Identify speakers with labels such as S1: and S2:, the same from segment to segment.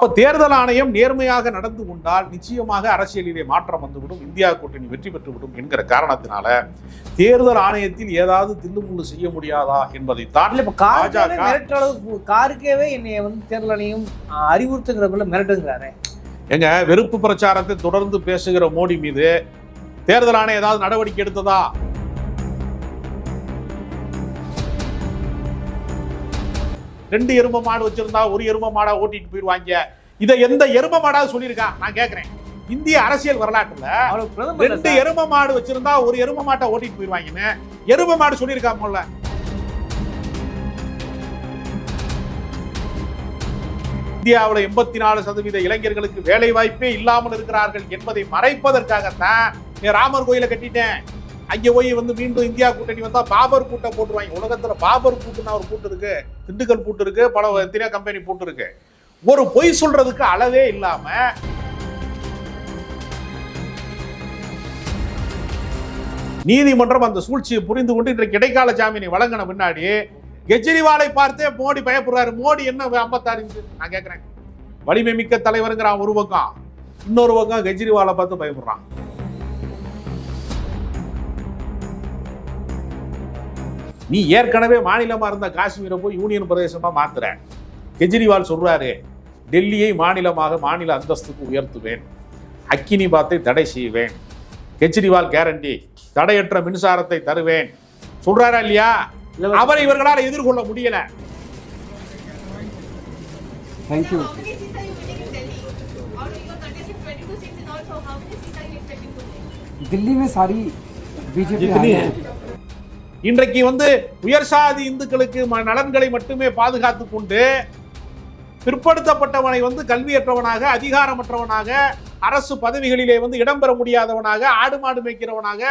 S1: அப்ப தேர்தல் ஆணையம் நேர்மையாக நடந்து கொண்டால் நிச்சயமாக அரசியலிலே மாற்றம் வந்துவிடும் இந்தியா கூட்டணி வெற்றி பெற்றுவிடும் என்கிற காரணத்தினால தேர்தல் ஆணையத்தில் ஏதாவது தில்லுமுள்ளு செய்ய முடியாதா.
S2: மிரட்டுற அளவுக்கு காருக்கேவே என்னைய வந்து தேர்தல் ஆணையம் ஆஹ், அறிவுறுத்துங்கிறதுல மிரட்டுங்கிறாரு
S1: எங்க வெறுப்பு பிரச்சாரத்தை தொடர்ந்து பேசுகிற மோடி மீது தேர்தல் ஆணையம் ஏதாவது நடவடிக்கை எடுத்ததா ரெண்டு எரும மாடு வச்சிருந்தா ஒரு எரும மாடா ஓட்டிட்டு போயிருவாங்க இதை எந்த எரும மாடா சொல்லியிருக்கான் நான் கேக்குறேன். இந்திய அரசியல் வரலாற்றுல ரெண்டு. எரும மாடு வச்சிருந்தா ஒரு எரும மாட்டை ஓட்டிட்டு போயிருவாங்கன்னு எரும மாடு சொல்லியிருக்கான் முதல்ல? இந்தியாவுல எண்பத்தி நாலு சதவீத இளைஞர்களுக்கு வேலை வாய்ப்பே இல்லாமல் இருக்கிறார்கள் என்பதை மறைப்பதற்காகத்தான் ராமர் கோயிலை கட்டிட்டேன். அங்கே போய் வந்து மீண்டும் இந்தியா கூட்டணி வந்தால் பாபர் பூட்டை போட்டுருவாங்க. உலகத்தில் பாபர் கூட்டுனா ஒரு கூட்டு இருக்கு திண்டுக்கல் பூட்டு இருக்கு பல எத்தனையோ கம்பெனி பூட்டு இருக்கு. ஒரு பொய் சொல்றதுக்கு அளவே இல்லாம நீதிமன்றம் அந்த சூழ்ச்சியை புரிந்து கொண்டு இன்றைக்கு இடைக்கால ஜாமீனை வழங்கின பின்னாடி கெஜ்ரிவாலை பார்த்தே மோடி பயப்படுறாரு. மோடி என்ன ஐம்பத்தாறு நான் கேட்கிறேன் வலிமை மிக்க தலைவருங்கிறான் ஒரு பக்கம். இன்னொரு பக்கம் கெஜ்ரிவாலை பார்த்து பயப்படுறான். நீ ஏற்கனவே மாநிலமா இருந்த காஷ்மீரை போய் யூனியன் பிரதேசமா மாத்துற கெஜ்ரிவால் சொல்றாரு டெல்லியை மாநிலமாக மாநில அந்தஸ்துக்கு உயர்த்துவேன் அக்கினி பாத்தை தடை செய்வேன் கெஜ்ரிவால் கேரண்டி தடையற்ற மின்சாரத்தை தருவேன் சொல்றாரா இல்லையா
S2: இலவச-
S1: அவரை இவர்களால் எதிர்கொள்ள முடியல
S3: Thank you.
S4: How many seats are you winning in Delhi? Out of your contested 22 seats in all, so how many seats are you expecting to win?
S3: Delhi में सारी बीजेपी
S1: जितनी
S3: हारी
S1: है। இன்றைக்கு வந்து உயர் சாதி இந்துக்களுக்கு ம- நலன்களை மட்டுமே பாதுகாத்து கொண்டு பிற்படுத்தப்பட்டவனை வந்து கல்வியற்றவனாக அதிகாரமற்றவனாக அரசு பதவிகளிலே வந்து இடம்பெற முடியாதவனாக ஆடு மாடு மேய்க்கிறவனாக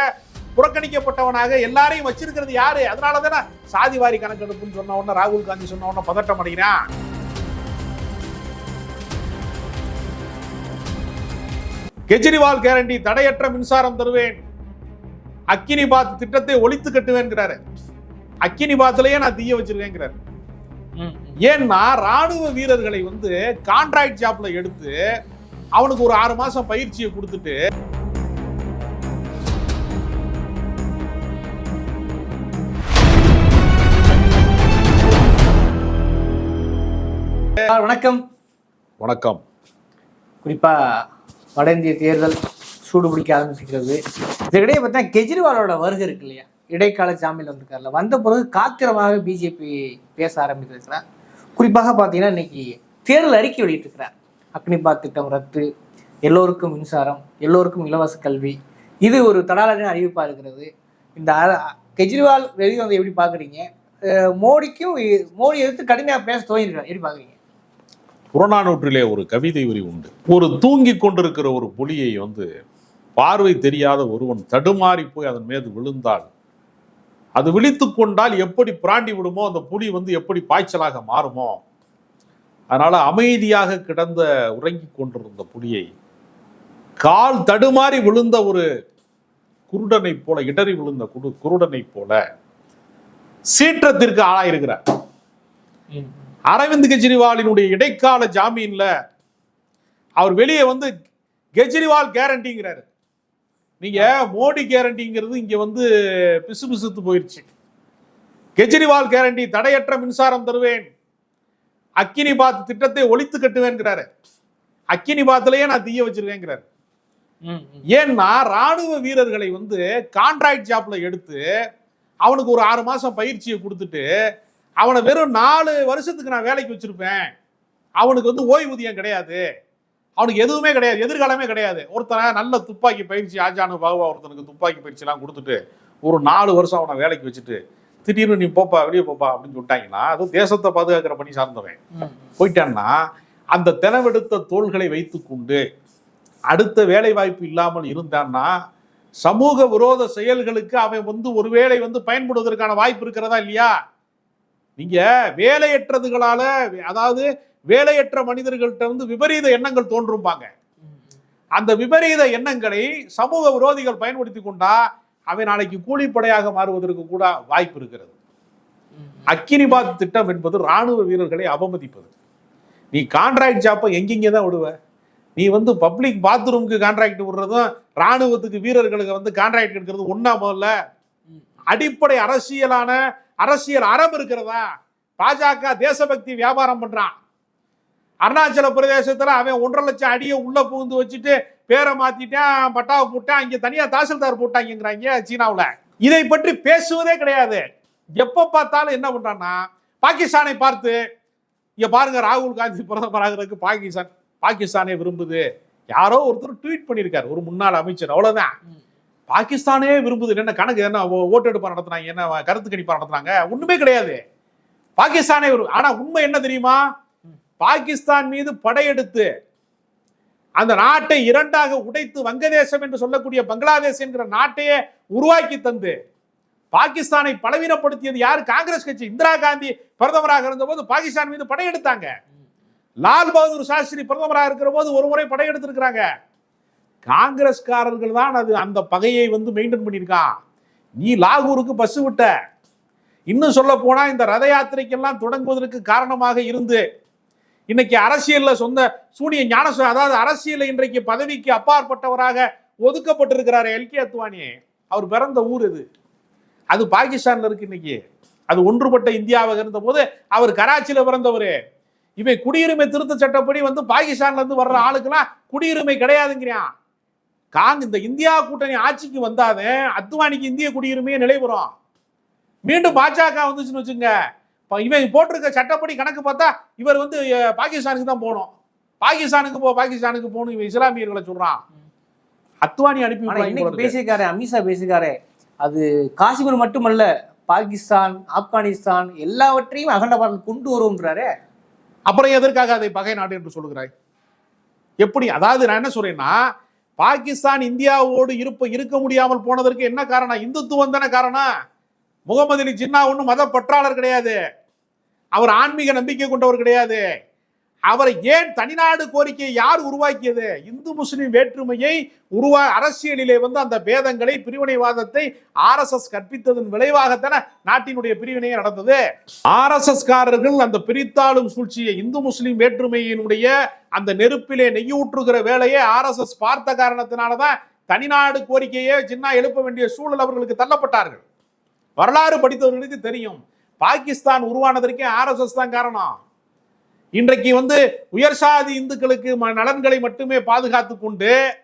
S1: புறக்கணிக்கப்பட்டவனாக எல்லாரையும் வச்சிருக்கிறது யாரு? அதனால தானே சாதிவாரி கணக்கெடுப்புன்னு சொன்ன உடனே ராகுல் காந்தி சொன்ன உடனே பதட்டம் அடைகிறான். கெஜ்ரிவால் கேரண்டி தடையற்ற மின்சாரம் தருவேன். அக்கினி பாத் திட்டத்தை ஒழித்து கட்டுவேன்கிறாரு. அக்கினி பாத்திலேயே நான் தீய வச்சிருக்கேங்கிறாரு. ஏன்னா ராணுவ வீரர்களை வந்து கான்ட்ராக்ட் ஜாப்ல எடுத்து அவனுக்கு ஒரு ஆறு மாசம் பயிற்சியை கொடுத்துட்டு
S2: வணக்கம்.
S1: வணக்கம்.
S2: குறிப்பா வட இந்திய தேர்தல் சூடு பிடிக்க ஆரம்பிச்சுக்கிறது. இதற்கிடையே பார்த்தா கெஜ்ரிவாலோட வருகை இருக்கு இல்லையா? இடைக்கால ஜாமீன் வந்திருக்காருல. வந்த பிறகு காத்திரமாக பிஜேபி பேச ஆரம்பித்திருக்கிறார். குறிப்பாக பார்த்தீங்கன்னா இன்னைக்கு தேர்தல் அறிக்கை வெளியிட்டிருக்கிறார். அக்னிபாத் திட்டம் ரத்து எல்லோருக்கும் மின்சாரம் எல்லோருக்கும் இலவச கல்வி. இது ஒரு தடாலடின அறிவிப்பாக இருக்கிறது. இந்த கெஜ்ரிவால் வெளியே வந்து எப்படி பார்க்குறீங்க? மோடிக்கும் மோடி எதிர்த்து கடுமையாக பேச துவங்கிருக்காரு எப்படி பார்க்குறீங்க?
S1: புறநானூற்றிலே ஒரு கவிதை வரி உண்டு. ஒரு தூங்கிக் கொண்டிருக்கிற ஒரு புலியை வந்து பார்வை தெரியாத ஒருவன் தடுமாறி போய் அதன் மீது விழுந்தால் அது விழித்து கொண்டால் எப்படி பிராண்டி விடுமோ அந்த புலி வந்து எப்படி பாய்ச்சலாக மாறுமோ? அதனால் அமைதியாக கிடந்த உறங்கிக் கொண்டிருந்த புலியை கால் தடுமாறி விழுந்த ஒரு குருடனைப் போல இடறி விழுந்த குரு குருடனைப் போல சீற்றத்திற்கு ஆளாயிருக்கிறார். அரவிந்த் கெஜ்ரிவாலினுடைய இடைக்கால ஜாமீன்ல அவர் வெளியே வந்து கெஜ்ரிவால் கேரண்டிங்கிறாரு நீங்க மோடி கேரண்டிங்கிறது இங்க வந்து பிசு பிசுத்து போயிருச்சு. கெஜ்ரிவால் கேரண்டி தடையற்ற மின்சாரம் தருவேன். அக்கினி பாத் திட்டத்தை ஒழித்து கட்டுவேன்கிறாரு. அக்கினி பாத்திலேயே நான் தீய வச்சிருக்கேங்கிறாரு. ஏன்னா ராணுவ வீரர்களை வந்து கான்ட்ராக்ட் ஜாப்ல எடுத்து அவனுக்கு ஒரு ஆறு மாசம் பயிற்சியை கொடுத்துட்டு அவனை வெறும் நாலு வருஷத்துக்கு நான் வேலைக்கு வச்சிருப்பேன். அவனுக்கு வந்து ஓய்வூதியம் கிடையாது. அவனுக்கு எதுவுமே கிடையாது எதிர்காலமே கிடையாது. ஒருத்தனை நல்ல துப்பாக்கி பயிற்சி ஆஜானு பாபா ஒருத்தனுக்கு துப்பாக்கி பயிற்சிலாம் கொடுத்துட்டு ஒரு நாலு வருஷம் அவனை வேலைக்கு வச்சுட்டு திடீர்னு நீ போப்பா வெளியே போப்பா அப்படின்னு சொல்லிட்டாங்கன்னா அது தேசத்தை பாதுகாக்கிற பணி சார்ந்தவன். போயிட்டான்னா அந்த தெனவெடுத்த தோள்களை வைத்துக்கொண்டு அடுத்த வேலை வாய்ப்பு இல்லாமல் இருந்தான்னா சமூக விரோத செயல்களுக்கு அவன் வந்து ஒருவேளை வந்து பயன்படுவதற்கான வாய்ப்பு இருக்கிறதா இல்லையா? நீங்க வேலையற்றதுகளால அதாவது வேலையற்ற மனிதர்கள்ட்ட வந்து விபரீத எண்ணங்கள் தோன்றும்பாங்க. அந்த விபரீத எண்ணங்களை சமூக விரோதிகள் பயன்படுத்தி கொண்டா அவை நாளைக்கு கூலிப்படையாக மாறுவதற்கு கூட வாய்ப்பு இருக்கிறது. அக்கினிபாத் திட்டம் என்பது ராணுவ வீரர்களை அவமதிப்பது. நீ கான்ட்ராக்ட் ஜாப்பை எங்கெங்கே தான் விடுவ? நீ வந்து பப்ளிக் பாத்ரூமுக்கு கான்ட்ராக்ட் விடுறதும் ராணுவத்துக்கு வீரர்களுக்கு வந்து கான்ட்ராக்ட் எடுக்கிறது ஒன்றா முதல்ல. அடிப்படை அரசியலான அரசியல் அறம் இருக்கிறதா? பாஜக தேசபக்தி வியாபாரம் பண்றான். அருணாச்சல பிரதேசத்தில் அவன் ஒன்றரை லட்சம் அடியை உள்ளே புகுந்து வச்சுட்டு பேரை மாற்றிட்டேன் பட்டாவை போட்டேன் அங்கே தனியாக தாசில்தார் போட்டாங்கிறாங்க சீனாவில். இதை பற்றி பேசுவதே கிடையாது. எப்போ பார்த்தாலும் என்ன பண்ணுறான்னா பாகிஸ்தானை பார்த்து இங்கே பாருங்க ராகுல் காந்தி பிரதமர் ஆகிறதுக்கு பாகிஸ்தான் பாகிஸ்தானே விரும்புது. யாரோ ஒருத்தர் ட்வீட் பண்ணியிருக்காரு ஒரு முன்னாள் அமைச்சர் அவ்வளோதான் பாகிஸ்தானே விரும்புது என்ன கணக்கு என்ன ஓ- நடத்துனாங்க என்ன கருத்து கணிப்பாக நடத்துனாங்க ஒன்றுமே கிடையாது. பாகிஸ்தானே விரும்பு ஆனால் உண்மை என்ன தெரியுமா? பாகிஸ்தான் மீது படையெடுத்து அந்த நாட்டை இரண்டாக உடைத்து வங்கதேசம் என்று சொல்லக்கூடிய பங்களாதேஷ் என்கிற நாட்டையே உருவாக்கி தந்து பாகிஸ்தானை பலவீனப்படுத்தியது யார்? காங்கிரஸ் கட்சி. இந்திரா காந்தி பிரதமராக இருந்தபோது பாகிஸ்தான் மீது படையெடுத்தாங்க. லால் பகதூர் சாஸ்திரி பிரதமராக இருக்கிற போது ஒரு முறை படையெடுத்திருக்கிறாங்க. காங்கிரஸ்காரர்கள் தான் அது அந்த பகையை வந்து மெயின்டைன் பண்ணியிருக்கான் நீ லாகூருக்கு பஸ் விட்ட. இன்னும் சொல்ல போனா இந்த ரத யாத்திரைக்கெல்லாம் தொடங்குவதற்கு காரணமாக இருந்து இன்னைக்கு அரசியல்ல சொந்த சூனிய ஞான அதாவது அரசியலில் இன்றைக்கு பதவிக்கு அப்பாற்பட்டவராக ஒதுக்கப்பட்டிருக்கிறார் எல்கே அத்வானி அவர் பிறந்த ஊர் இது. அது பாகிஸ்தான்ல இருக்கு இன்னைக்கு. அது ஒன்றுபட்ட இந்தியாவாக இருந்த போது அவர் கராச்சியில பிறந்தவர். இவன் குடியுரிமை திருத்த சட்டப்படி வந்து பாகிஸ்தான்ல இருந்து வர்ற ஆளுக்கெல்லாம் குடியுரிமை கிடையாதுங்கிறான் காங் இந்த இந்தியா கூட்டணி ஆட்சிக்கு வந்தாதே அத்வானிக்கு இந்திய குடியுரிமையே நிலைபெறும் மீண்டும் பாஜக வந்துச்சுன்னு வச்சுங்க இவன் போட்டிருக்க சட்டப்படி கணக்கு பார்த்தா இவர் வந்து பாகிஸ்தானுக்கு தான் போகணும். பாகிஸ்தானுக்கு போ பாகிஸ்தானுக்கு போகணும் இவன் இஸ்லாமியர்களை சொல்றான். அத்வானி அனுப்பி.
S2: பேசியிருக்காரு அமித்ஷா பேசியிருக்காரு. அது காஷ்மீர் மட்டுமல்ல பாகிஸ்தான் ஆப்கானிஸ்தான் எல்லாவற்றையும் அகண்ட பாரதம் கொண்டு வருவோம்ன்றாரு
S1: அப்புறம் எதற்காக அதை பகை நாடு என்று சொல்லுகிறாய்? எப்படி? அதாவது நான் என்ன சொல்றேன்னா பாகிஸ்தான் இந்தியாவோடு இருப்ப இருக்க முடியாமல் போனதற்கு என்ன காரணம்? இந்துத்துவம் தானே காரணம். முகமது அலி ஜின்னா ஒன்றும் மத பற்றாளர் கிடையாது. அவர் ஆன்மீக நம்பிக்கை கொண்டவர் கிடையாது. அவரை ஏன் தனிநாடு கோரிக்கையை யார் உருவாக்கியது? இந்து முஸ்லிம் வேற்றுமையை உருவா அரசியலிலே வந்து அந்த பேதங்களை பிரிவினைவாதத்தை ஆர்எஸ்எஸ் கற்பித்ததன் விளைவாகத்தானே நாட்டினுடைய பிரிவினையே நடந்தது. ஆர்எஸ்எஸ் காரர்கள் அந்த பிரித்தாளும் சூழ்ச்சியை இந்து முஸ்லிம் வேற்றுமையினுடைய அந்த நெருப்பிலே நெய்யூற்றுகிற வேலையை ஆர்எஸ்எஸ் பார்த்த காரணத்தினாலதான் தனிநாடு கோரிக்கையை சின்ன எழுப்ப வேண்டிய சூழல் அவர்களுக்கு தள்ளப்பட்டார்கள். வரலாறு படித்தவர்களுக்கு தெரியும். பாகிஸ்தான் உருவானதற்கே ஆர்எஸ்எஸ் தான் காரணம். இன்றைக்கு வந்து உயர் சாதி இந்துக்களுக்கு ம- நலன்களை மட்டுமே பாதுகாத்து கொண்டு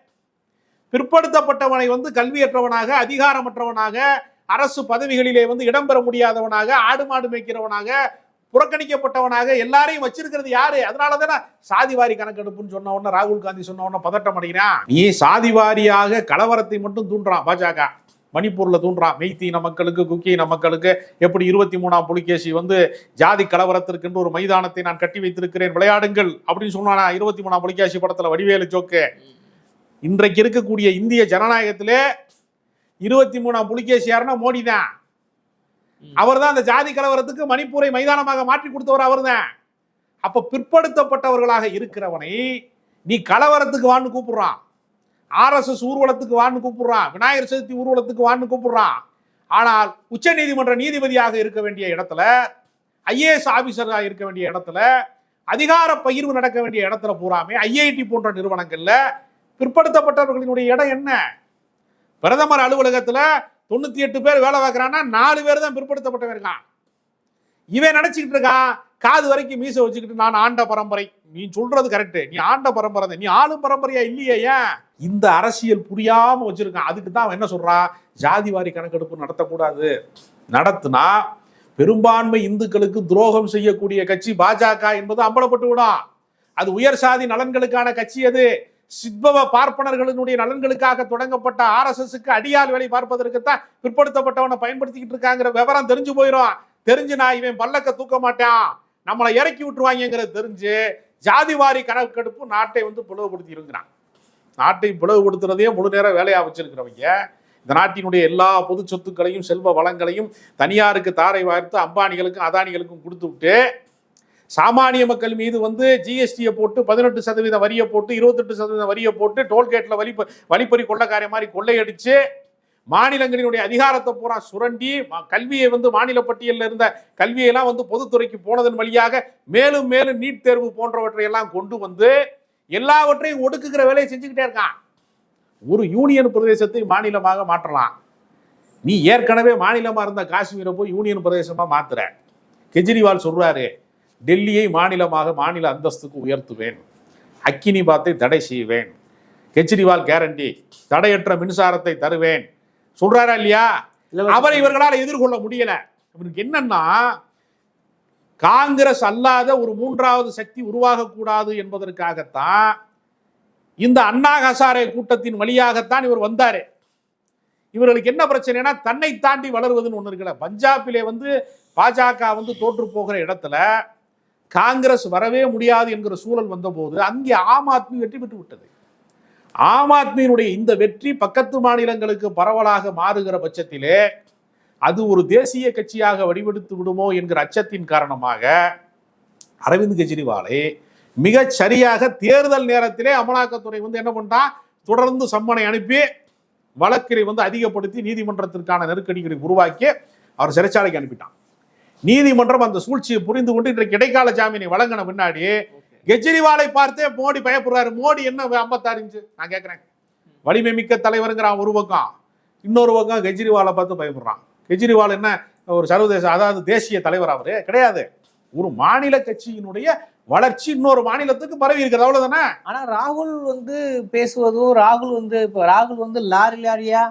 S1: பிற்படுத்தப்பட்டவனை வந்து கல்வியற்றவனாக அதிகாரமற்றவனாக அரசு பதவிகளிலே வந்து இடம்பெற முடியாதவனாக ஆடு மாடு மேய்க்கிறவனாக புறக்கணிக்கப்பட்டவனாக எல்லாரையும் வச்சிருக்கிறது யாரு? அதனால தானே சாதிவாரி கணக்கெடுப்புன்னு சொன்ன உடனே ராகுல் காந்தி சொன்ன உடனே பதட்டம் அடைகிறான். நீ சாதிவாரியாக கலவரத்தை மட்டும் தூண்டுறான் பாஜக? மணிப்பூர்ல தூண்டுறான் மெய்த்தீன மக்களுக்கு குக்கியின மக்களுக்கு எப்படி இருபத்தி மூணாம் புலிகேசி வந்து ஜாதி கலவரத்திற்கென்று ஒரு மைதானத்தை நான் கட்டி வைத்திருக்கிறேன் விளையாடுங்கள் அப்படின்னு சொன்னானா இருபத்தி மூணாம் புலிகேசி படத்துல வடிவேலு ஜோக்கு. இன்றைக்கு இருக்கக்கூடிய இந்திய ஜனநாயகத்திலே இருபத்தி மூணாம் புலிகேசி யாருன்னா மோடி தான். அவர் தான் அந்த ஜாதி கலவரத்துக்கு மணிப்பூரை மைதானமாக மாற்றி கொடுத்தவர் அவர்தான் அப்ப பிற்படுத்தப்பட்டவர்களாக இருக்கிறவனை நீ கலவரத்துக்கு வான்னு கூப்பிடுறான். ஆர்எஸ்எஸ் ஊர்வலத்துக்கு வான்னு கூப்பிடுறான் விநாயகர் சதுர்த்தி ஊர்வலத்துக்கு வான்னு கூப்பிடுறான் ஆனால் உச்ச நீதிமன்ற நீதிபதியாக இருக்க வேண்டிய இடத்துல ஐஏஎஸ் ஆபீசராக இருக்க வேண்டிய இடத்துல அதிகார பகிர்வு நடக்க வேண்டிய இடத்துல பூராமே ஐஐடி போன்ற நிறுவனங்கள்ல பிற்படுத்தப்பட்டவர்களினுடைய இடம் என்ன? பிரதமர் அலுவலகத்துல தொண்ணூத்தி எட்டு பேர் வேலை பார்க்கறான்னா நாலு பேர் தான் பிற்படுத்தப்பட்டவன் இருக்கான் இவன் நினைச்சுக்கிட்டு இருக்கான் காது வரைக்கும் மீசை வச்சுக்கிட்டு நான் ஆண்ட பரம்பரை. நீ சொல்றது கரெக்ட் நீ ஆண்ட பரம்பரை நீ ஆளும் பரம்பரையா இல்லையே ஏன்? இந்த அரசியல் புரியாம வச்சிருக்கான். அதுக்கு தான் அவன் என்ன சொல்றான் ஜாதிவாரி கணக்கெடுப்பு நடத்தக்கூடாது. நடத்துனா பெரும்பான்மை இந்துக்களுக்கு துரோகம் செய்யக்கூடிய கட்சி பாஜக என்பது அம்பலப்பட்டு விடும். அது உயர் சாதி நலன்களுக்கான கட்சி அது. சித்பவ பார்ப்பனர்களினுடைய நலன்களுக்காக தொடங்கப்பட்ட ஆர்எஸ்எஸ்க்கு அடியால் வேலை பார்ப்பதற்குத்தான் பிற்படுத்தப்பட்டவனை பயன்படுத்திக்கிட்டு இருக்காங்கிற விவரம் தெரிஞ்சு போயிடும் தெரிஞ்சு நான் இவன் பல்லக்க தூக்க மாட்டான். நம்மளை இறக்கி விட்டுருவாங்கிறது தெரிஞ்சு ஜாதிவாரி கணக்கெடுப்பு நாட்டை வந்து பிளவுபடுத்தி இருக்கிறான் நாட்டை பிளவுபடுத்துறதையே முழு நேரம் வேலையாக வச்சிருக்கிறவங்க. இந்த நாட்டினுடைய எல்லா பொது சொத்துக்களையும் செல்வ வளங்களையும் தனியாருக்கு தாரை வார்த்து அம்பானிகளுக்கும் அதானிகளுக்கும் கொடுத்து விட்டு சாமானிய மக்கள் மீது வந்து ஜிஎஸ்டியை போட்டு பதினெட்டு சதவீத வரியை போட்டு இருபத்தெட்டு சதவீத வரியை போட்டு டோல்கேட்டில் வலிப்ப வழிப்பறி கொள்ளக்கார மாதிரி கொள்ளையடிச்சு மாநிலங்களினுடைய அதிகாரத்தை பூரா சுரண்டி கல்வியை வந்து மாநில பட்டியலில் இருந்த கல்வியெல்லாம் வந்து பொதுத்துறைக்கு போனதன் வழியாக மேலும் மேலும் நீட் தேர்வு போன்றவற்றை எல்லாம் கொண்டு வந்து எல்லாவற்றையும் ஒடுக்குகிற வேலையை செஞ்சுக்கிட்டே இருக்கான். ஒரு யூனியன் பிரதேசத்தை மாநிலமாக மாற்றலாம். நீ ஏற்கனவே மாநிலமாக இருந்த காஷ்மீரை போய் யூனியன் பிரதேசமாக மாத்துற. கெஜ்ரிவால் சொல்றாரு டெல்லியை மாநிலமாக மாநில அந்தஸ்துக்கு உயர்த்துவேன். அக்கினி பாத்தை தடை செய்வேன். கெஜ்ரிவால் கேரண்டி தடையற்ற மின்சாரத்தை தருவேன். சொல்றாரா இல்லையா? அவரை இவர்களால் எதிர்கொள்ள முடியல. இவனுக்கு என்னன்னா காங்கிரஸ் அல்லாத ஒரு மூன்றாவது சக்தி உருவாகக்கூடாது என்பதற்காகத்தான் இந்த அண்ணா ஹசாரே கூட்டத்தின் வழியாகத்தான் இவர் வந்தாரு. இவர்களுக்கு என்ன பிரச்சனைனா தன்னை தாண்டி வளருவதுன்னு ஒண்ணு இருக்குல்ல. பஞ்சாபிலே வந்து பாஜக வந்து தோற்று போகிற இடத்துல காங்கிரஸ் வரவே முடியாது என்கிற சூழல் வந்தபோது அங்கே ஆம் ஆத்மி வெற்றி பெற்று விட்டது ஆம் ஆத்மியினுடைய இந்த வெற்றி பக்கத்து மாநிலங்களுக்கு பரவலாக மாறுகிற பட்சத்திலே அது ஒரு தேசிய கட்சியாக வடிவெடுத்து விடுமோ என்கிற அச்சத்தின் காரணமாக அரவிந்த் கெஜ்ரிவாலை மிகச் சரியாக தேர்தல் நேரத்திலே அமலாக்கத்துறை வந்து என்ன பண்ணா தொடர்ந்து சம்மனை அனுப்பி வழக்கை வந்து அதிகப்படுத்தி நீதிமன்றத்திற்கான நெருக்கடிகளை உருவாக்கி அவர் சிறைச்சாலைக்கு அனுப்பிட்டான். நீதிமன்றம் அந்த சூழ்ச்சியை புரிந்து கொண்டு இன்றைக்கு இடைக்கால ஜாமீனை வழங்கின பின்னாடி கெஜ்ரிவாலை பார்த்தே மோடி பயப்படுறாரு. மோடி என்ன ஐம்பத்தாறு இன்ச்சு நான் கேட்குறேன் வலிமை மிக்க தலைவருங்கிறான் ஒரு பக்கம். இன்னொரு பக்கம் கெஜ்ரிவாலை பார்த்து பயப்படுறான். கெஜ்ரிவால் என்ன? ஒரு சர்வதேச அதாவது தேசிய தலைவர் அவரு. கிடையாது. ஒரு மாநில கட்சியினுடைய வளர்ச்சி இன்னொரு மாநிலத்துக்கு பரவி இருக்கிறது அவ்வளவுதானே?
S2: ஆனா ராகுல் வந்து பேசுவதும் ராகுல் வந்து இப்போ ராகுல் வந்து லாரி லாரியா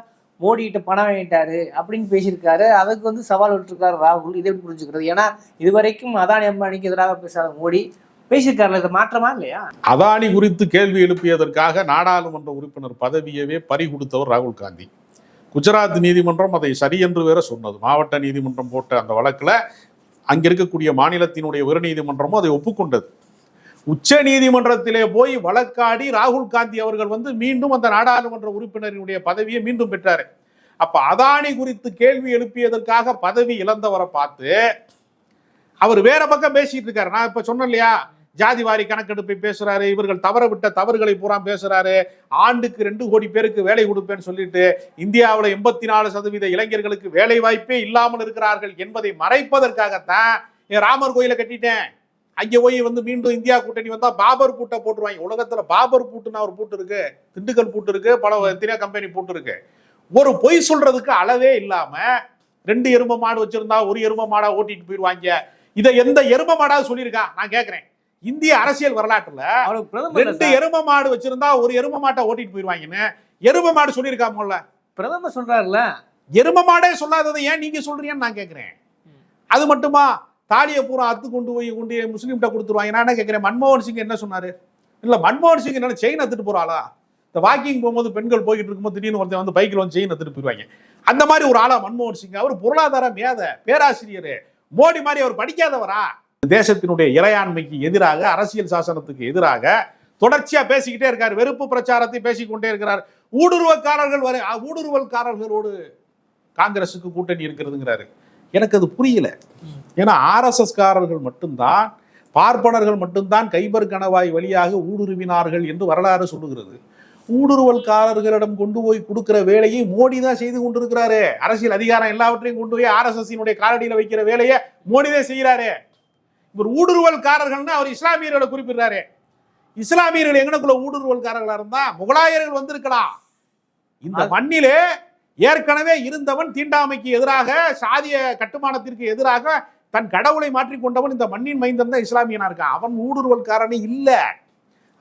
S2: மோடி கிட்ட பணம் வாங்கிட்டாரு அப்படின்னு பேசியிருக்காரு. அதுக்கு வந்து சவால் விட்டுருக்காரு ராகுல். இதை புரிஞ்சுக்கிறது? ஏன்னா இதுவரைக்கும் அதானி அம்பானிக்கு எதிராக பேசாத மோடி பேசியிருக்காருல இது மாற்றமா இல்லையா?
S1: அதானி குறித்து கேள்வி எழுப்பியதற்காக நாடாளுமன்ற உறுப்பினர் பதவியவே பறி கொடுத்தவர் ராகுல் காந்தி. குஜராத் நீதிமன்றம் அதை சரி என்று வேற சொன்னது. மாவட்ட நீதிமன்றம் போட்ட அந்த வழக்கில் அங்கே இருக்கக்கூடிய மாநிலத்தினுடைய உயர்நீதிமன்றமும் அதை ஒப்புக்கொண்டது. உச்ச நீதிமன்றத்திலே போய் வழக்காடி ராகுல் காந்தி அவர்கள் வந்து மீண்டும் அந்த நாடாளுமன்ற உறுப்பினரினுடைய பதவியை மீண்டும் பெற்றார். அப்ப அதானி குறித்து கேள்வி எழுப்பியதற்காக பதவி இழந்தவரை பார்த்து அவர் வேற பக்கம் பேசிட்டு இருக்காரு. நான் இப்ப சொன்னேன் இல்லையா? ஜாதி வாரி கணக்கெடுப்பை பேசுறாரு இவர்கள் தவற விட்ட தவறுகளை பூரா பேசுறாரு. ஆண்டுக்கு ரெண்டு கோடி பேருக்கு வேலை கொடுப்பேன்னு சொல்லிட்டு இந்தியாவில் எண்பத்தி நாலு சதவீத இளைஞர்களுக்கு வேலை வாய்ப்பே இல்லாமல் இருக்கிறார்கள் என்பதை மறைப்பதற்காகத்தான் என் ராமர் கோயிலை கட்டிட்டேன். அங்கே போய் வந்து மீண்டும் இந்தியா கூட்டணி வந்தால் பாபர் பூட்டை போட்டுருவாங்க. உலகத்தில் பாபர் பூட்டுன்னு ஒரு பூட்டு இருக்கு. திண்டுக்கல் பூட்டு இருக்கு. பல எத்தனையோ கம்பெனி பூட்டு இருக்கு. ஒரு பொய் சொல்றதுக்கு அளவே இல்லாம ரெண்டு எரும மாடு வச்சிருந்தா ஒரு எரும மாடா ஓட்டிட்டு போயிடுவாங்க. இதை எந்த எரும மாடாவது சொல்லியிருக்கா? நான் கேட்குறேன் இந்திய அரசியல் வரலாற்றுல ரெண்டு. எரும மாடு வச்சிருந்தா ஒரு எரும மாட்டை ஓட்டிட்டு போயிருவாங்கன்னு எரும மாடு சொல்லியிருக்கா முதல்ல
S2: பிரதமர் சொல்றாருல்ல.
S1: எரும மாடே சொல்லாததை ஏன் நீங்க சொல்றீங்கன்னு நான் கேட்கிறேன் அது மட்டுமா? தாலியை பூரா அத்து கொண்டு போய் கொண்டு முஸ்லீம்கிட்ட கொடுத்துருவாங்க. நான் என்ன கேட்கிறேன் மன்மோகன் சிங் என்ன சொன்னாரு? இல்ல மன்மோகன் சிங் என்ன செயின் எடுத்துட்டு போறாளா இந்த வாக்கிங் போகும்போது பெண்கள் போய்கிட்டு இருக்கும்போது திடீர்னு ஒருத்தன் வந்து பைக்கில் வந்து செயின் எடுத்துட்டு போயிருவாங்க அந்த மாதிரி ஒரு ஆளா மன்மோகன் சிங். அவர் பொருளாதார மேத பேராசிரியர். மோடி மாதிரி அவர் படிக்காதவரா? தேசத்தினுடைய இறையாண்மைக்கு எதிராக அரசியல் சாசனத்துக்கு எதிராக தொடர்ச்சியா பேசிக்கிட்டே இருக்கார். வெறுப்பு பிரச்சாரத்தை பேசிக்கொண்டே இருக்கிறார். ஊடுருவக்காரர்கள் வரை ஊடுருவல்காரர்களோடு காங்கிரசுக்கு கூட்டணி இருக்கிறதுங்கிறாரு. எனக்கு அது புரியல. ஏன்னா ஆர்எஸ்எஸ் காரர்கள் மட்டும்தான் பார்ப்பனர்கள் மட்டும்தான் கைபர் கணவாய் வழியாக ஊடுருவினார்கள் என்று வரலாறு சொல்லுகிறது. ஊடுருவல்காரர்களிடம் கொண்டு போய் கொடுக்கிற வேலையை மோடி தான் செய்து கொண்டிருக்கிறாரு. அரசியல் அதிகாரம் எல்லாவற்றையும் கொண்டு போய் ஆர்எஸ்எஸ் காலடியில் வைக்கிற வேலையை மோடி தான் செய்கிறாரு. இவர் ஊடுருவல்காரர்கள்னு அவர் இஸ்லாமியர்களை குறிப்பிடுறாரு. இஸ்லாமியர்கள் எங்கனக்குள்ள ஊடுருவல்காரர்களா இருந்தா முகலாயர்கள் வந்திருக்கலாம். இந்த மண்ணிலே ஏற்கனவே இருந்தவன் தீண்டாமைக்கு எதிராக சாதிய கட்டுமானத்திற்கு எதிராக தன் கடவுளை மாற்றிக் கொண்டவன் இந்த மண்ணின் மைந்தன் தான் இஸ்லாமியனா இருக்கான் அவன் ஊடுருவல்காரனே இல்ல.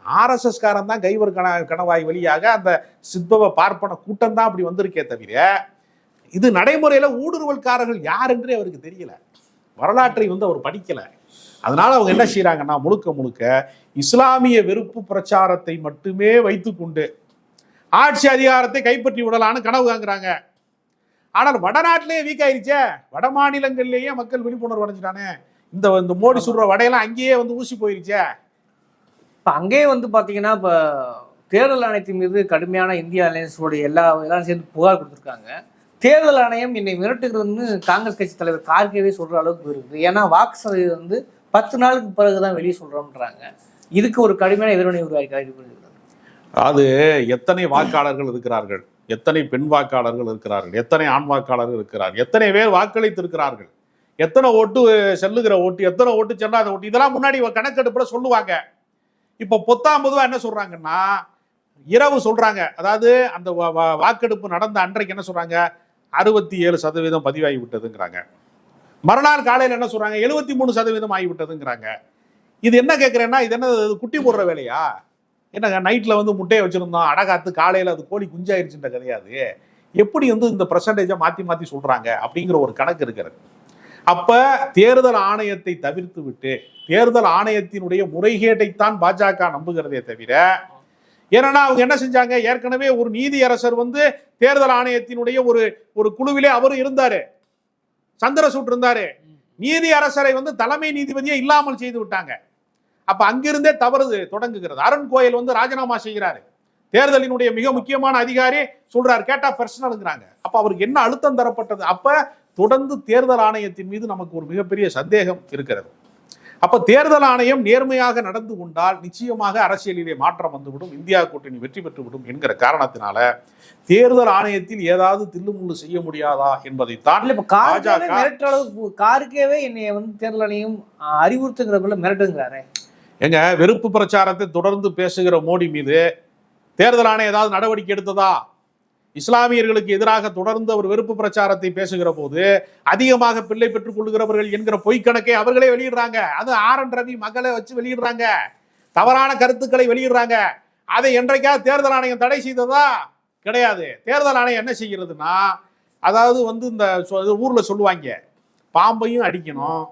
S1: ஆர்எஸ்எஸ் காரன் தான் கைவர் கண கணவாய் வழியாக அந்த சித்பவ பார்ப்பன கூட்டம் தான் அப்படி வந்திருக்கே தவிர இது நடைமுறையில ஊடுருவல்காரர்கள் யார் என்றே அவருக்கு தெரியல. வரலாற்றை வந்து அவர் படிக்கல. அதனால அவங்க என்ன செய்றாங்கன்னா முழுக்க முழுக்க இஸ்லாமிய வெறுப்பு பிரச்சாரத்தை மட்டுமே வைத்துக்கொண்டு ஆட்சி அதிகாரத்தை கைப்பற்றி விடலான்னு கனவு காங்குறாங்க ஆனால் வடநாட்டிலேயே வீக் ஆயிருச்சே. வட மாநிலங்கள்லயே மக்கள் விழிப்புணர்வு அடைஞ்சிட்டானே. இந்த இந்த மோடி சுடுற வடையெல்லாம் அங்கேயே வந்து ஊசி போயிருச்சே.
S2: இப்ப அங்கேயே வந்து பாத்தீங்கன்னா இப்ப தேர்தல் ஆணையத்தின் மீது கடுமையான இந்திய அலையன்ஸோட எல்லா எல்லாரும் சேர்ந்து புகார் கொடுத்துருக்காங்க. தேர்தல் ஆணையம் என்னை மிரட்டுகிறதுன்னு காங்கிரஸ் கட்சி தலைவர் கார்கேவே சொல்ற அளவுக்கு இருக்குது ஏன்னா வாக்கு சதவீதம் வந்து பத்து நாளுக்கு பிறகு தான் வெளியே சொல்கிறோம்ன்றாங்க இதுக்கு ஒரு கடுமையான எதிர்வினை உருவாக்கி
S1: அது எத்தனை வாக்காளர்கள் இருக்கிறார்கள்? எத்தனை பெண் வாக்காளர்கள் இருக்கிறார்கள்? எத்தனை ஆண் வாக்காளர்கள் இருக்கிறார்கள்? எத்தனை பேர் வாக்களித்திருக்கிறார்கள்? எத்தனை ஓட்டு செல்லுகிற ஓட்டு எத்தனை ஓட்டு செல்லாத ஓட்டு? இதெல்லாம் முன்னாடி கணக்கெடுப்புல சொல்லுவாங்க. இப்போ பொத்தாம் பொதுவாக என்ன சொல்றாங்கன்னா இரவு சொல்றாங்க. அதாவது அந்த வாக்கெடுப்பு நடந்த அன்றைக்கு என்ன சொல்றாங்க? அறுபத்தி ஏழு சதவீதம் பதிவாகி விட்டதுங்கிறாங்க. மறுநாள் காலையில் என்ன சொல்கிறாங்க எழுபத்தி மூணு சதவீதம் ஆகிவிட்டதுங்கிறாங்க. இது என்ன கேட்குறேன்னா இது என்ன குட்டி போடுற வேலையா? என்னங்க நைட்டில் வந்து முட்டையை வச்சுருந்தோம் அடகாத்து காலையில் அது கோழி குஞ்சாயிருச்சுன்ற கிடையாது எப்படி வந்து இந்த பர்சன்டேஜை மாற்றி மாற்றி சொல்கிறாங்க அப்படிங்கிற ஒரு கணக்கு இருக்கிறது அப்போ தேர்தல் ஆணையத்தை தவிர்த்து விட்டு தேர்தல் ஆணையத்தினுடைய முறைகேட்டைத்தான் பாஜக நம்புகிறதே தவிர ஏன்னா அவங்க என்ன செஞ்சாங்க? ஏற்கனவே ஒரு நீதியரசர் வந்து தேர்தல் ஆணையத்தினுடைய ஒரு ஒரு குழுவிலே அவரும் இருந்தாரு. சந்திரசூட் இருந்தாரு. நீதி அரசரை வந்து தலைமை நீதிபதியே இல்லாமல் செய்து விட்டாங்க. அப்ப அங்கிருந்தே தவறு தொடங்குகிறது. அருண் கோயல் வந்து ராஜினாமா செய்கிறாரு. தேர்தலினுடைய மிக முக்கியமான அதிகாரி சொல்றாரு கேட்டா பர்சனலுங்கிறாங்க அப்ப அவருக்கு என்ன அழுத்தம் தரப்பட்டது? அப்ப தொடர்ந்து தேர்தல் ஆணையத்தின் மீது நமக்கு ஒரு மிகப்பெரிய சந்தேகம் இருக்கிறது. அப்ப தேர்தல் ஆணையம் நேர்மையாக நடந்து கொண்டால் நிச்சயமாக அரசியலிலே மாற்றம் வந்துவிடும் இந்தியா கூட்டணி வெற்றி பெற்றுவிடும் என்கிற காரணத்தினால தேர்தல் ஆணையத்தில் ஏதாவது தில்லுமுள்ளு செய்ய முடியாதா பாஜக
S2: மிரட்டுற அளவுக்கு காருக்கேவே என்னைய வந்து தேர்தல் ஆணையம் ஆஹ், அறிவுறுத்துங்கிறதுல மிரட்டுங்கிறாரு.
S1: எங்க வெறுப்பு பிரச்சாரத்தை தொடர்ந்து பேசுகிற மோடி மீது தேர்தல் ஆணையம் ஏதாவது நடவடிக்கை எடுத்ததா? இஸ்லாமியர்களுக்கு எதிராக தொடர்ந்து அவர் வெறுப்பு பிரச்சாரத்தை பேசுகிற போது அதிகமாக பிள்ளை பெற்றுக் கொள்கிறவர்கள் என்கிற பொய்க்கணக்கை அவர்களே வெளியிடுறாங்க. அது ஆர் என் ரவி மகளை வச்சு வெளியிடுறாங்க. தவறான கருத்துக்களை வெளியிடுறாங்க. அதை என்றைக்காவது தேர்தல் ஆணையம் தடை செய்ததா? கிடையாது. தேர்தல் ஆணையம் என்ன செய்கிறதுனா அதாவது வந்து இந்த சொ- ஊர்ல சொல்லுவாங்க பாம்பையும் அடிக்கணும்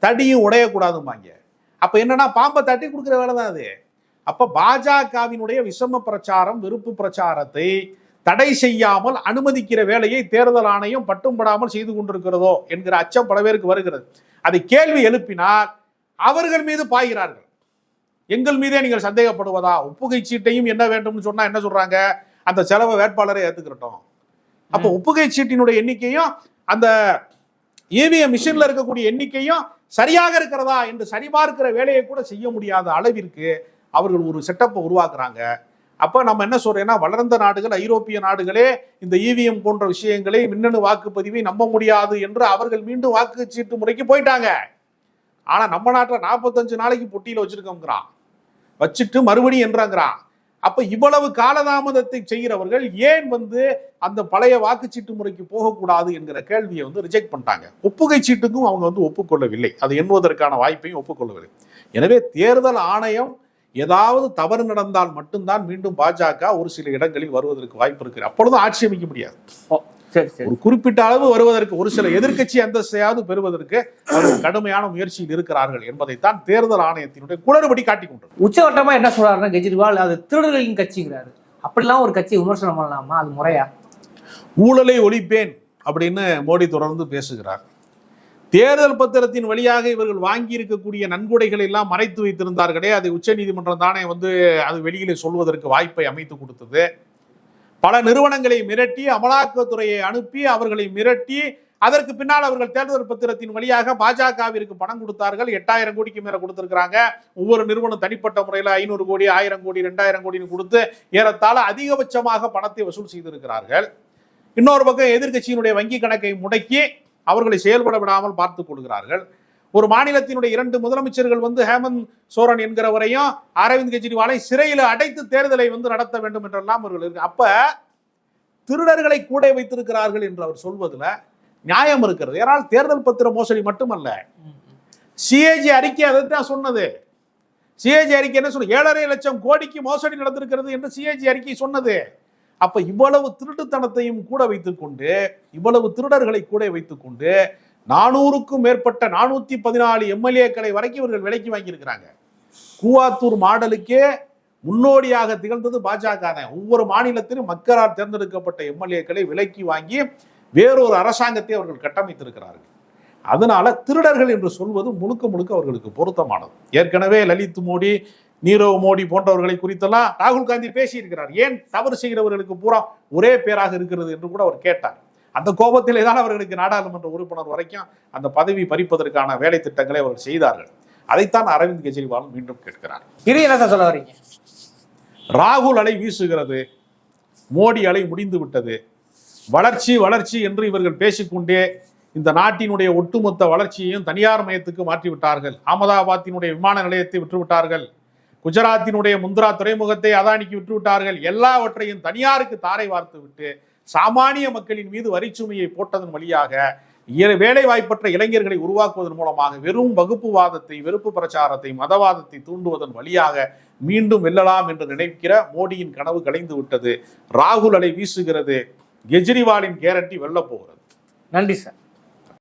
S1: தடியும் உடையக்கூடாதும்பாங்க. அப்போ என்னன்னா பாம்பை தட்டி கொடுக்குற வேலை தான் அது. அப்போ பாஜகவினுடைய விஷம பிரச்சாரம் வெறுப்பு பிரச்சாரத்தை தடை செய்யாமல் அனுமதிக்கிற வேலையை தேர்தல் ஆணையம் பட்டும்படாமல் செய்து கொண்டிருக்கிறதோ என்கிற அச்சம் பல பேருக்கு வருகிறது. அதை கேள்வி எழுப்பினால் அவர்கள் மீது பாய்கிறார்கள். எங்கள் மீதே நீங்கள் சந்தேகப்படுவதா? ஒப்புகை சீட்டையும் என்ன வேண்டும்னு சொன்னா என்ன சொல்றாங்க? அந்த செலவை வேட்பாளரை ஏத்துக்கிறட்டும் அப்போ ஒப்புகை சீட்டினுடைய எண்ணிக்கையும் அந்த இவிஎம் மிஷின்ல இருக்கக்கூடிய எண்ணிக்கையும் சரியாக இருக்கிறதா? என்று சரிபார்க்கிற வேலையை கூட செய்ய முடியாத அளவிற்கு அவர்கள் ஒரு செட்டப்பை உருவாக்குறாங்க. அப்போ நம்ம என்ன சொல்றேன்னா வளர்ந்த நாடுகள் ஐரோப்பிய நாடுகளே இந்த இவிஎம் போன்ற விஷயங்களை மின்னணு வாக்குப்பதிவை நம்ப முடியாது என்று அவர்கள் மீண்டும் வாக்குச்சீட்டு முறைக்கு போயிட்டாங்க. ஆனால் நம்ம நாட்டில் நாற்பத்தஞ்சு நாளைக்கு பொட்டியில் வச்சிருக்கோங்கிறான். வச்சுட்டு மறுபடியும் என்றாங்கிறான். அப்போ இவ்வளவு காலதாமதத்தை செய்கிறவர்கள் ஏன் வந்து அந்த பழைய வாக்குச்சீட்டு முறைக்கு போகக்கூடாது என்கிற கேள்வியை வந்து ரிஜெக்ட் பண்ணிட்டாங்க. ஒப்புகை சீட்டுக்கும் அவங்க வந்து ஒப்புக்கொள்ளவில்லை. அதை எண்ணுவதற்கான வாய்ப்பையும் ஒப்புக்கொள்ளவில்லை. எனவே தேர்தல் ஆணையம் ஏதாவது தவறு நடந்தால் மட்டும்தான் மீண்டும் பாஜக ஒரு சில இடங்களில் வருவதற்கு வாய்ப்பு இருக்கு அப்பொழுதும் ஆட்சி அமைக்க முடியாது.
S2: ஓ சரி சரி.
S1: ஒரு குறிப்பிட்ட அளவு வருவதற்கு ஒரு சில எதிர்க்கட்சி அந்தஸ்தையாவது பெறுவதற்கு கடுமையான முயற்சியில் இருக்கிறார்கள் என்பதைத்தான் தேர்தல் ஆணையத்தினுடைய குளறுபடி காட்டிக் கொண்டது.
S2: உச்சவட்டமா என்ன சொல்றாருன்னா கெஜ்ரிவால் அது திருடர்களின் கட்சிங்கிறாரு. அப்படிலாம் ஒரு கட்சியை விமர்சனம் பண்ணலாமா? அது முறையா?
S1: ஊழலை ஒழிப்பேன் அப்படின்னு மோடி தொடர்ந்து பேசுகிறார். தேர்தல் பத்திரத்தின் வழியாக இவர்கள் வாங்கி இருக்கக்கூடிய நன்கொடைகள் எல்லாம் மறைத்து வைத்திருந்தார்களே. அதை உச்சநீதிமன்றம் தானே வந்து அது வெளியிலே சொல்வதற்கு வாய்ப்பை அமைத்து கொடுத்தது. பல நிறுவனங்களை மிரட்டி அமலாக்கத்துறையை அனுப்பி அவர்களை மிரட்டி அதற்கு பின்னால் அவர்கள் தேர்தல் பத்திரத்தின் வழியாக பாஜகவிற்கு பணம் கொடுத்தார்கள். எட்டாயிரம் கோடிக்கு மேல கொடுத்திருக்கிறாங்க. ஒவ்வொரு நிறுவனம் தனிப்பட்ட முறையில் ஐநூறு கோடி ஆயிரம் கோடி ரெண்டாயிரம் கோடின்னு கொடுத்து ஏறத்தாழ அதிகபட்சமாக பணத்தை வசூல் செய்திருக்கிறார்கள். இன்னொரு பக்கம் எதிர்க்கட்சியினுடைய வங்கி கணக்கை முடக்கி அவர்களை செயல்பட விடாமல் பார்த்துக் கொள்கிறார்கள். ஒரு மாநிலத்தினுடைய இரண்டு முதலமைச்சர்கள் வந்து ஹேமந்த் சோரன் என்கிறவரையும் அரவிந்த் கெஜ்ரிவாலை சிறையில் அடைத்து தேர்தலை வந்து நடத்த வேண்டும் என்றெல்லாம் அவர்கள் இருக்கு. அப்ப திருடர்களை கூட வைத்திருக்கிறார்கள் என்று அவர் சொல்வதில் நியாயம் இருக்கிறது. ஏனால் தேர்தல் பத்திர மோசடி மட்டுமல்ல. சிஏஜி அறிக்கை அதைத்தான் சொன்னது. சிஏஜி அறிக்கை என்ன சொன்ன ஏழரை லட்சம் கோடிக்கு மோசடி நடந்திருக்கிறது என்று சிஏஜி அறிக்கை சொன்னது. அப்ப இவ்வளவு திருட்டுத்தனத்தையும் கூட வைத்துக்கொண்டு இவ்வளவு திருடர்களை கூட வைத்துக்கொண்டு நானூறுக்கும் மேற்பட்ட நானூத்தி பதினாலு எம்எல்ஏக்களை வரைக்கும் இவர்கள் விலைக்கு வாங்கியிருக்கிறாங்க. கூவாத்தூர் மாடலுக்கே முன்னோடியாக திகழ்ந்தது பாஜக தான். ஒவ்வொரு மாநிலத்திலும் மக்களால் தேர்ந்தெடுக்கப்பட்ட எம்எல்ஏக்களை விலைக்கு வாங்கி வேறொரு அரசாங்கத்தை அவர்கள் கட்டமைத்திருக்கிறார்கள். அதனால திருடர்கள் என்று சொல்வது முழுக்க முழுக்க அவர்களுக்கு பொருத்தமானது. ஏற்கனவே லலித் மோடி நீரவ் மோடி போன்றவர்களை குறித்தெல்லாம் ராகுல் காந்தி பேசியிருக்கிறார். ஏன் தவறு செய்கிறவர்களுக்கு பூரா ஒரே பேராக இருக்கிறது என்று கூட அவர் கேட்டார். அந்த கோபத்திலே தான் அவர்களுக்கு நாடாளுமன்ற உறுப்பினர் வரைக்கும் அந்த பதவி பறிப்பதற்கான வேலை திட்டங்களை அவர்கள் செய்தார்கள். அதைத்தான் அரவிந்த் கெஜ்ரிவால் மீண்டும் கேட்கிறார்.
S2: இது என்ன சொல்ல வரீங்க
S1: ராகுல் அலை வீசுகிறது. மோடி அலை முடிந்து விட்டது. வளர்ச்சி வளர்ச்சி என்று இவர்கள் பேசிக்கொண்டே இந்த நாட்டினுடைய ஒட்டுமொத்த வளர்ச்சியையும் தனியார் மயத்துக்கு மாற்றிவிட்டார்கள். அகமதாபாத்தினுடைய விமான நிலையத்தை விற்றுவிட்டார்கள் குஜராத்தினுடைய முந்திரா துறைமுகத்தை அதானிக்கு விட்டுவிட்டார்கள். எல்லாவற்றையும் தனியாருக்கு தாரை வார்த்து விட்டு சாமானிய மக்களின் மீது வரிச்சுமையை போட்டதன் வழியாக வேலை வாய்ப்பற்ற இளைஞர்களை உருவாக்குவதன் மூலமாக வெறும் வகுப்புவாதத்தை வெறுப்பு பிரச்சாரத்தை மதவாதத்தை தூண்டுவதன் வழியாக மீண்டும் வெல்லலாம் என்று நினைக்கிற மோடியின் கனவு கலைந்து விட்டது. ராகுல் அலை வீசுகிறது. கெஜ்ரிவாலின் கேரண்டி வெல்ல போகிறது.
S2: நன்றி சார்.